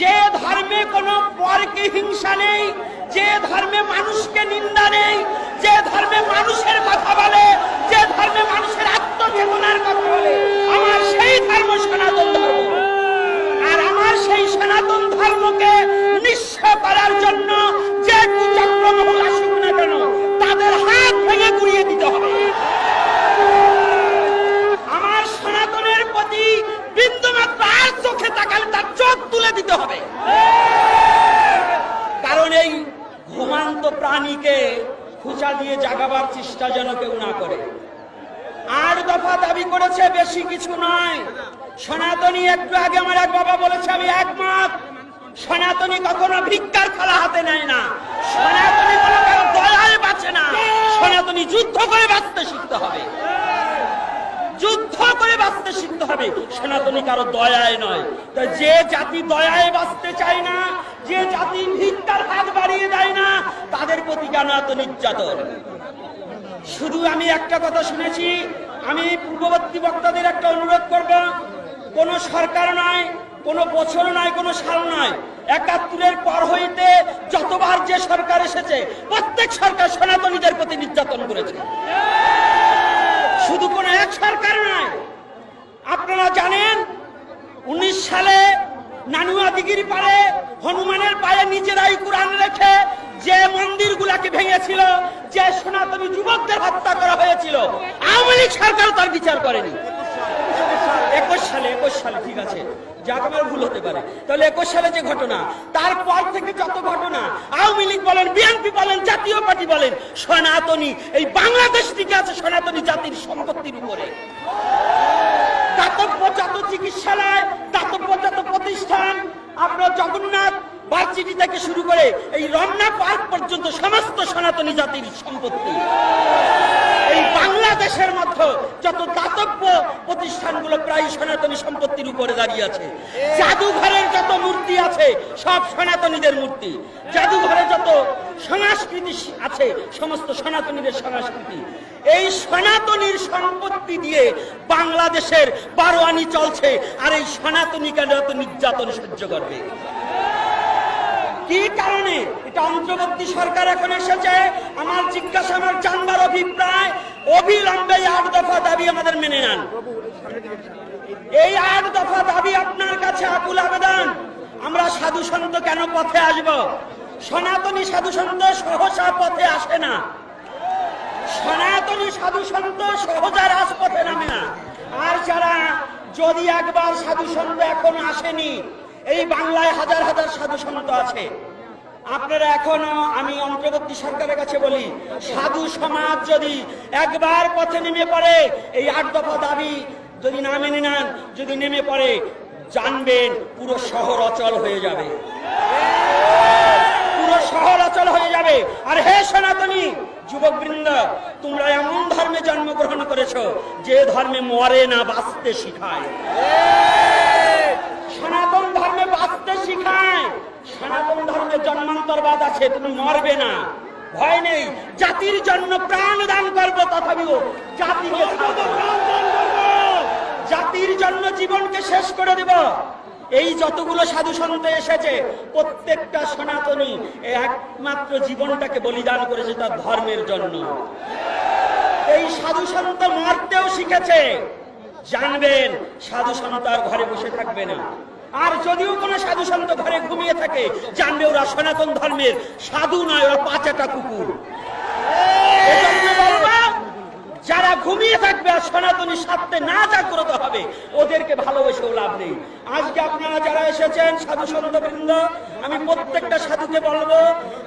যে ধর্মে কোনো পরকে হিংসা নেই, যে ধর্মে মানুষকে নিন্দা নেই, যে ধর্মে মানুষের কথা বলে, যে ধর্মে মানুষের আত্মচেতনার কথা বলে আমার সেই ধর্ম সনাতন ধর্ম আর আমার সেই সনাতন ধর্মকে নিঃস্ব করার জন্য যে কুচক্রমহল আসুক না কেন তাদের হাত ভেঙে গুড়িয়ে দিতে হবে আমার সনাতনের প্রতি বিন্দুমাত্র আর চোখে তাকালে তার চোখ তুলে দিতে হবে কারণ এই ঘুমান্ত প্রাণীকে খুচা দিয়ে জাগাবার চেষ্টা যেন কেউ না করে। আট দফা দাবি করেছে, বেশি কিছু নয়। সনাতনী একটু আগে আমার এক বাবা বলেছে, আমি একমত, সনাতনী কখনো ভিক্ষার খেলা হাতে নেয় না। সনাতনী কোনো কারও বাঁচে না। সনাতনী যুদ্ধ করে বাঁচতে শিখতে হবে। যুদ্ধ করে বাঁচতে শিখতে হবে। সনাতনী কারও দয়ায় নয়। তা যে জাতি দয়ায় বাঁচতে চায় না যে জাতি ভিক্ষার হাত বাড়িয়ে দেয় না, তাদের প্রতি কেন এত নির্যাতন? শুধু আমি একটা কথা শুনেছি, আমি পূর্ববর্তী বক্তাদের একটা অনুরোধ করব, কোন সরকার নয়, কোন বছর নয়, কোন সাল নয়, একাত্তরের পর হইতে যতবার যে সরকার এসেছে, প্রত্যেক সরকার সনাতনীদের প্রতি নির্যাতন করেছে। শুধু কোন এক সরকার নয়, আপনারা জানেন, উনিশ সালে নানুয়া দিঘির পারে হনুমানের পায়ে নিজেরাই কোরআন রেখে যে মন্দিরগুলাকে ভেঙেছিল, যে সনাতনী যুবকদের হত্যা করা হয়েছিল, আওয়ামী লীগ সরকার তার বিচার করেনি। একুশ সালে একুশ সালে, ঠিক আছে, যাক আমার ভুল হতে পারে। তাহলে একুশ সালে যে ঘটনা, তারপর থেকে যত ঘটনা, আওয়ামী লীগ বলেন, বিএনপি বলেন, জাতীয় পার্টি বলেন, সনাতনী, এই বাংলাদেশ থেকে আছে সনাতনী জাতির সম্পত্তির উপরে। দাতব্য যত চিকিৎসালয়, দাতব্য জগন্নাথ ভার্সিটি থেকে শুরু করে এই রমনা পার্ক পর্যন্ত সমস্ত সনাতনী জাতির সম্পত্তি। এই বাংলাদেশের মধ্যে যত দাতব্য প্রতিষ্ঠানগুলো প্রায় সনাতনী সম্পত্তির উপরে দাঁড়িয়ে আছে। জাদুঘরের আছে, সব সনাতনীদের মূর্তি। জাদুঘরে যত সংস্কৃতি আছে, সমস্ত সনাতনীদের সংস্কৃতি। এই সনাতনীর সম্পত্তি দিয়ে বাংলাদেশের বারোয়ানি চলছে, আর এই সনাতনী কেন এত নির্যাতন সহ্য করবে। কি কারণে? এটা অন্তর্বর্তী সরকার এখন এসেছে। আমার জিজ্ঞাসা, আমার জানবার অভিপ্রায়, অবিলম্বে আট দাবি আমাদের মেনে নেন এই আট দফা দাবি আপনার কাছে আকুল আবেদন আমরা সাধু সন্ত কেন পথে আসব সনাতনী সাধু সন্ত সহসা পথে আসে না। সনাতনী সাধু সন্ত সহজা রাজপথে নামে না। আর যারা, যদি একবার সাধু সন্ত এখন আসেনি, এই বাংলায় হাজার হাজার সাধু সন্ত আছে। আপনারা এখনও, আমি অন্তর্বর্তী সরকারের কাছে বলি, সাধু সমাজ যদি একবার পথে নেমে পড়ে, এই আট দফা দাবি যদি না মেনে নেন, যদি নেমে পড়ে, জানবেন পুরো শহর অচল হয়ে যাবে। শহর অচল হয়ে যাবে। আর হে সনাতনী যুবক বৃন্দ তোমরা এমন ধর্মে জন্মগ্রহণ করেছ যে ধর্মে মরে না, বাঁচতে শিখায়। সনাতন ধর্মে বাঁচতে শিখায়। সনাতন ধর্মে জন্মান্তরবাদ আছে, তুমি মরবে না। ভয় নেই, জাতির জন্য প্রাণ দান করব তথাপিও জাতির জন্য জীবনকে শেষ করে দেব। এই যতগুলো সাধু সন্ত এসেছে, প্রত্যেকটা সনাতনী একমাত্র জীবনটাকে বলিদান করেছে তার ধর্মের জন্য। এই সাধু সন্ত মারতেও শিখেছে। জানবেন, সাধু সন্ত আর ঘরে বসে থাকবে না। আর যদিও কোনো সাধু সন্ত ঘরে ঘুমিয়ে থাকে, জানবে ওরা সনাতন ধর্মের সাধু নয়, ওরা পাঁচাটা কুকুর। ঘুমিয়ে থাকবে আর সনাতনী স্বার্থে না জাগ্রত হবে, ওদেরকে ভালোবেসেও লাভ নেই। আজকে আপনারা যারা এসেছেন, সাধু সন্ত বৃন্দ আমি প্রত্যেকটা সাধুকে বলব,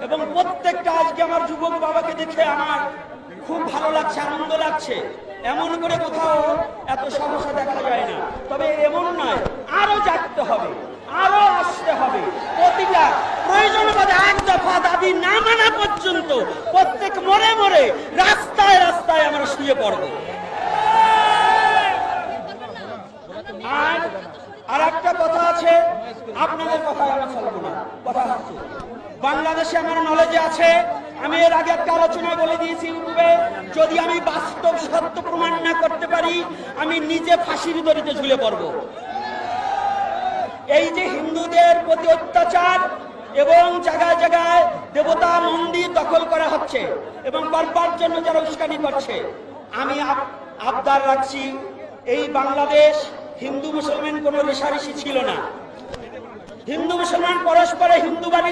এবং প্রত্যেকটা আজকে আমার যুবক বাবাকে দেখে আমার খুব ভালো লাগছে, আনন্দ লাগছে। এমন করে কোথাও এত সমস্যা দেখা যায় না। তবে এমন নয়, আরও জাগতে হবে, আরও আসতে হবে। প্রতিটা প্রয়োজন বোধে এক দফা দাবি না মানা পর্যন্ত, প্রত্যেক মরে মরে রাস্তায় শুয়ে পড়ব। আর একটা কথা আছে, আপনাদের কথা কথা হচ্ছে, বাংলাদেশে আমার নলেজে আছে, আমি এর আগে একটা আলোচনায় বলে দিয়েছি ইউটিউবে, যদি আমি বাস্তব সত্য প্রমাণ না করতে পারি, আমি নিজে ফাঁসির দড়িতে ঝুলে পড়ব। এই যে হিন্দুদের প্রতি অত্যাচার এবং জায়গায় জায়গায় দেবতা মন্দির দখল করা হচ্ছে এবং করবার জন্য যারা উস্কানি করছে। আমি আবদার রাখছি, এই বাংলাদেশ হিন্দু মুসলমান কোনো রেশারেশি ছিল না। হিন্দু মুসলমান পরস্পরে হিন্দু বাড়ি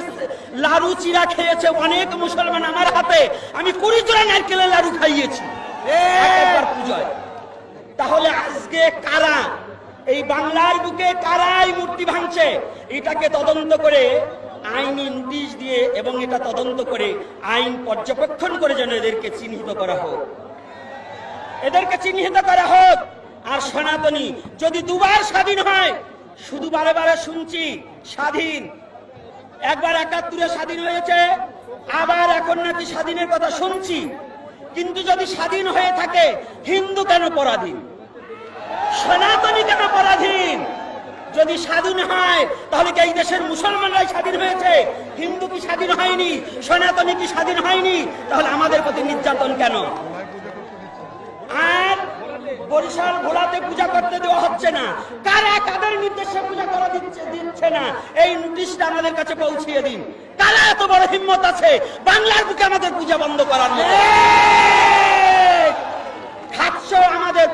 লাড়ু চিরা খেয়েছে অনেক মুসলমান আমার হাতে। আমি কুড়ি জোড়া নারকেলের লাড়ু খাইয়েছি। তাহলে আজকে কারা? এই বাংলার বুকে কারা এই মূর্তি ভাঙছে? এটাকে তদন্ত করে আইনি নোটিশ দিয়ে এবং এটা তদন্ত করে আইন পর্যবেক্ষণ করে যেন এদেরকে চিহ্নিত করা হোক। এদেরকে চিহ্নিত করা হোক। আর সনাতনী, যদি দুবার স্বাধীন হয়, শুধু বারে বারে শুনছি, স্বাধীন। একবার একাত্তরে স্বাধীন হয়েছে, আবার এখন নাকি স্বাধীনের কথা শুনছি। কিন্তু যদি স্বাধীন হয়ে থাকে, হিন্দু কেন পরাধীন? সনাতনী কেন পরাধীন? যদি স্বাধীন হয়, তাহলে কি এই দেশের মুসলমানরাই স্বাধীন হয়েছে? হিন্দু কি স্বাধীন হয়নি? সনাতনী কি স্বাধীন হয়নি? তাহলে আমাদের প্রতি নির্যাতন কেন? আর বরিশাল ভোলাতে পূজা করতে দেওয়া হচ্ছে না। কারা কাদের নির্দেশে পূজা করা দিচ্ছে দিচ্ছে না? এই নোটিশটা আমাদের কাছে পৌঁছিয়ে দিন। কারা এত বড় হিম্মত আছে? বাংলার বুকে আমাদের পূজা বন্ধ করার আমাদের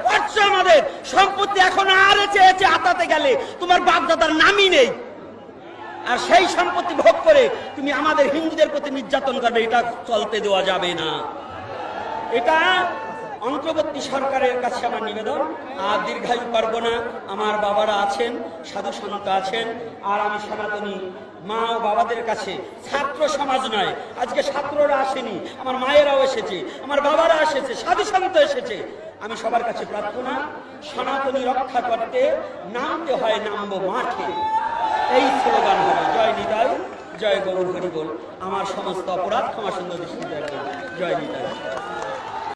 আমাদের। সম্পত্তি এখন আর চেয়েছে আতাতে গেলে তোমার বাপদাদার নামই নেই। আর সেই সম্পত্তি ভোগ করে তুমি আমাদের হিন্দুদের প্রতি নির্যাতন করবে, এটা চলতে দেওয়া যাবে না। এটা অন্তর্বর্তী সরকারের কাছে আমার নিবেদন। আর দীর্ঘায়ু পারব না। আমার বাবারা আছেন, সাধু সন্ত আছেন, আর আমি সনাতনী মা ও বাবাদের কাছে ছাত্র সমাজ নয়। আজকে ছাত্ররা আসেনি, আমার মায়েরাও এসেছে, আমার বাবারা এসেছে, সাধু সন্ত এসেছে। আমি সবার কাছে প্রার্থনা, সনাতনী রক্ষা করতে নামতে হয়, নামবো মাঠে। এই স্লোগান হবে জয় নিতাই, জয় গরুর হরিবল। আমার সমস্ত অপরাধ ক্ষমা সুন্দর দৃষ্টি জয় নিতাই।